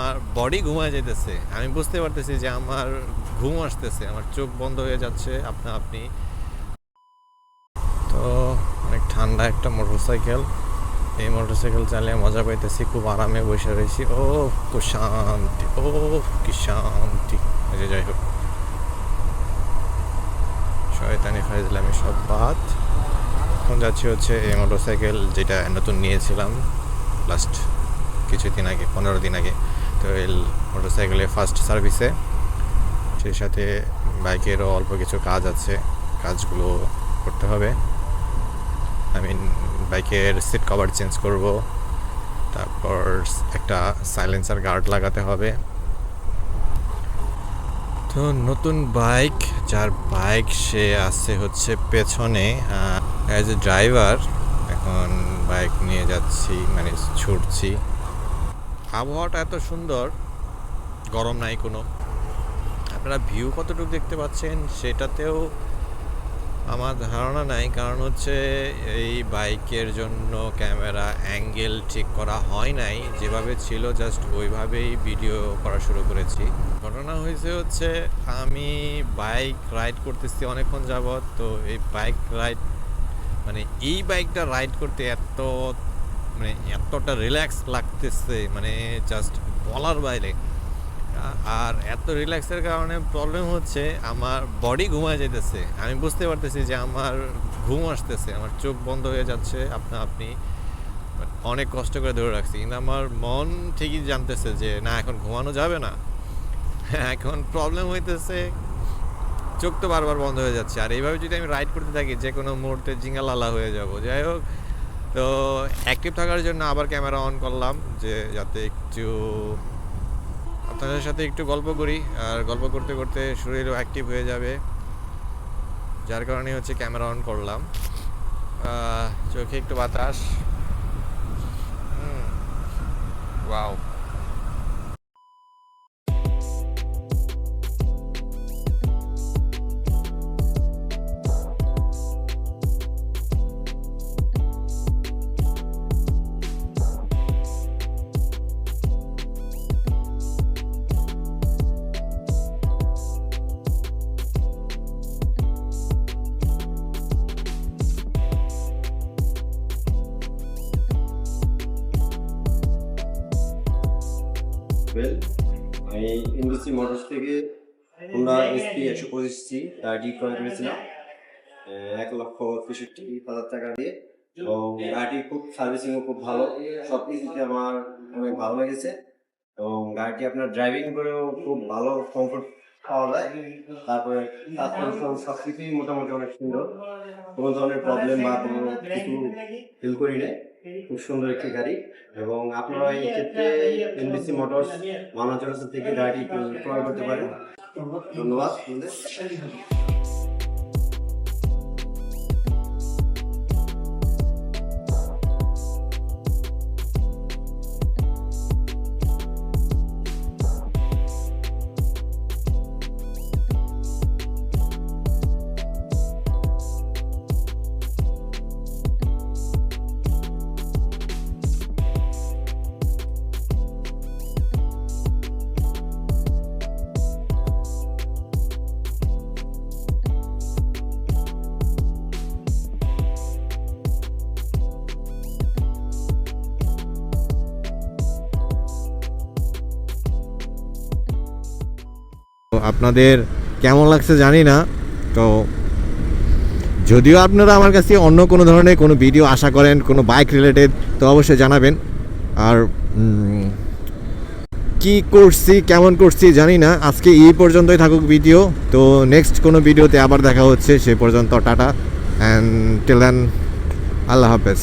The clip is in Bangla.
আমার বডি ঘুমায় যেতেছে আমি বুঝতে পারতেছি যে আমার ঘুম আসতেছে, আমার চোখ বন্ধ হয়ে যাচ্ছে, আপনা আপনি। তো অনেক ঠান্ডা একটা মোটরসাইকেল এই মোটরসাইকেল চালিয়ে মজা পাইতেছি, খুব আরামে বসে রয়েছি। ও, কি শান্তি, ও, কি শান্তি। যে যাই হোক। শয়তানি ফাইজলামি সব বাদ। এখন যাচ্ছি হচ্ছে এই মোটরসাইকেল যেটা নতুন নিয়েছিলাম। লাস্ট কিছুদিন আগে, পনেরো দিন আগে। তো এই মোটরসাইকেলের ফার্স্ট সার্ভিসে সেই সাথে বাইকেরও অল্প কিছু কাজ আছে, কাজগুলো করতে হবে। আই মিন বাইকের সিট কভার চেঞ্জ করব, তারপর একটা সাইলেন্সার গার্ড লাগাতে হবে। তো নতুন বাইক, যার বাইক সে আছে হচ্ছে পেছনে অ্যাজ এ ড্রাইভার এখন বাইক নিয়ে যাচ্ছি মানে ছুটছি। আবহাওয়াটা এত সুন্দর, গরম নাই কোনো। আপনারা ভিউ কতটুকু দেখতে পাচ্ছেন সেটাতেও আমার ধারণা নাই, কারণ হচ্ছে এই বাইকের জন্য ক্যামেরা অ্যাঙ্গেল ঠিক করা হয় নাই। যেভাবে ছিল জাস্ট ওইভাবেই ভিডিও করা শুরু করেছি। ঘটনা হয়েছে হচ্ছে, আমি বাইক রাইড করতেছি অনেকক্ষণ যাবৎ, তো এই বাইক রাইড মানে এই বাইকটা রাইড করতে এত মানে এতটা রিল্যাক্স লাগতেছে মানে জাস্ট বলার বাইরে। আর এত রিল্যাক্সের কারণে প্রবলেম হচ্ছে, আমার বডি ঘুমায় যেতেছে আমি বুঝতে পারতেছি যে আমার ঘুম আসতেছে, আমার চোখ বন্ধ হয়ে যাচ্ছে, আপনা, আপনি অনেক কষ্ট করে ধরে রাখছি। কিন্তু আমার মন ঠিকই জানতেছে যে, না, এখন ঘুমানো যাবে না। এখন প্রবলেম হইতেছে, চোখ তো বারবার বন্ধ হয়ে যাচ্ছে। আর এইভাবে যদি আমি রাইড করতে থাকি, যে কোনো মুহূর্তে জিঙ্গালালা হয়ে যাব। যাই হোক তো অ্যাক্টিভ থাকার জন্য আবার ক্যামেরা অন করলাম যে যাতে একটু আপনাদের সাথে একটু গল্প করি। আর গল্প করতে করতে শরীরও অ্যাক্টিভ হয়ে যাবে। যার কারণে হচ্ছে ক্যামেরা অন করলাম। চোখে একটু বাতাস। ওয়েল আমি ইন্ডাস্ট্রি মোটরস থেকে হোন্ডা এসপি একশো পঁচিশ সি গাড়িটি ক্রয় করেছিলাম। এক লক্ষ তেষট্টি হাজার টাকা দিয়ে। এবং গাড়িটি খুব সার্ভিসিংও খুব ভালো। সব কিছুতে আমার অনেক ভালো লেগেছে। এবং গাড়িটি আপনার ড্রাইভিং করেও খুব ভালো কমফোর্ট পাওয়া যায়। তারপরে তারপরে সব কিছুই মোটামুটি অনেক সুন্দর। কোনো ধরনের প্রবলেম বা কোনো কিছু ফিল করি নাই। খুব সুন্দর একটি গাড়ি এবং আপনারা এই ক্ষেত্রে এনবিসি মোটরস মানাচরস থেকে গাড়ি ক্রয় করতে পারেন। ধন্যবাদ। আপনাদের। কেমন লাগছে জানি না। তো যদিও আপনারা আমার কাছে অন্য কোনো ধরনের কোনো ভিডিও আশা করেন, কোনো বাইক রিলেটেড তো অবশ্যই জানাবেন। আর কি করছি, কেমন করছি জানি না। আজকে এই পর্যন্তই থাকুক ভিডিও তো নেক্সট কোনো ভিডিওতে আবার দেখা হচ্ছে, সে পর্যন্ত টাটা। অ্যান্ড টেল আল্লাহ হাফেজ।